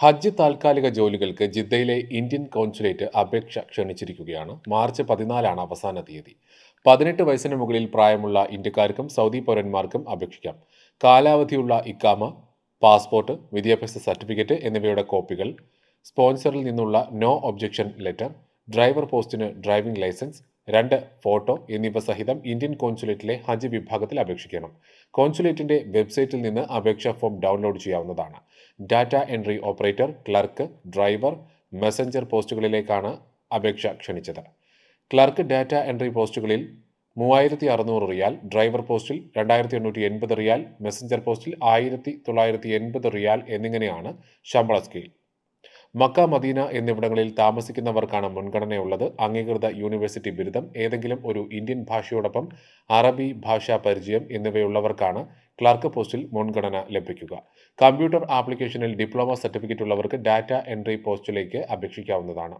ഹജ്ജ് താൽക്കാലിക ജോലികൾക്ക് ജിദ്ദയിലെ ഇന്ത്യൻ കോൺസുലേറ്റ് അപേക്ഷ ക്ഷണിച്ചിരിക്കുകയാണ്. മാർച്ച് പതിനാലാണ് അവസാന തീയതി. പതിനെട്ട് വയസ്സിന് മുകളിൽ പ്രായമുള്ള ഇന്ത്യക്കാർക്കും സൗദി പൗരന്മാർക്കും അപേക്ഷിക്കാം. കാലാവധിയുള്ള ഇക്കാമ പാസ്പോർട്ട് വിദ്യാഭ്യാസ സർട്ടിഫിക്കറ്റ് എന്നിവയുടെ കോപ്പികൾ സ്പോൺസറിൽ നിന്നുള്ള നോ ഒബ്ജക്ഷൻ ലെറ്റർ ഡ്രൈവർ പോസ്റ്റിന് ഡ്രൈവിംഗ് ലൈസൻസ് രണ്ട് ഫോട്ടോ എന്നിവ സഹിതം ഇന്ത്യൻ കോൺസുലേറ്റിലെ ഹജ്ജ് വിഭാഗത്തിൽ അപേക്ഷിക്കണം. കോൺസുലേറ്റിന്റെ വെബ്സൈറ്റിൽ നിന്ന് അപേക്ഷാ ഫോം ഡൗൺലോഡ് ചെയ്യാവുന്നതാണ്. Data entry operator clerk driver messenger പോസ്റ്റുകളിലേക്കാണ് അപേക്ഷ ക്ഷണിച്ചത്. ക്ലർക്ക് ഡാറ്റ എൻട്രി പോസ്റ്റുകളിൽ മൂവായിരത്തി അറുന്നൂറ് റിയാൽ ഡ്രൈവർ പോസ്റ്റിൽ രണ്ടായിരത്തി എണ്ണൂറ്റി എൺപത് റിയാൽ മെസഞ്ചർ പോസ്റ്റിൽ ആയിരത്തി തൊള്ളായിരത്തി എൺപത് റിയാൽ എന്നിങ്ങനെയാണ് ശമ്പള സ്കെയിൽ. മക്ക മദീന എന്നിവിടങ്ങളിൽ താമസിക്കുന്നവർക്കാണ് മുൻഗണനയുള്ളത്. അംഗീകൃത യൂണിവേഴ്സിറ്റി ബിരുദം ഏതെങ്കിലും ഒരു ഇന്ത്യൻ ഭാഷയോടൊപ്പം അറബി ഭാഷാ പരിചയം എന്നിവയുള്ളവർക്കാണ് ക്ലർക്ക് പോസ്റ്റിൽ മുൻഗണന ലഭിക്കുക. കമ്പ്യൂട്ടർ ആപ്ലിക്കേഷനിൽ ഡിപ്ലോമ സർട്ടിഫിക്കറ്റ് ഉള്ളവർക്ക് ഡാറ്റ എൻട്രി പോസ്റ്റിലേക്ക് അപേക്ഷിക്കാവുന്നതാണ്.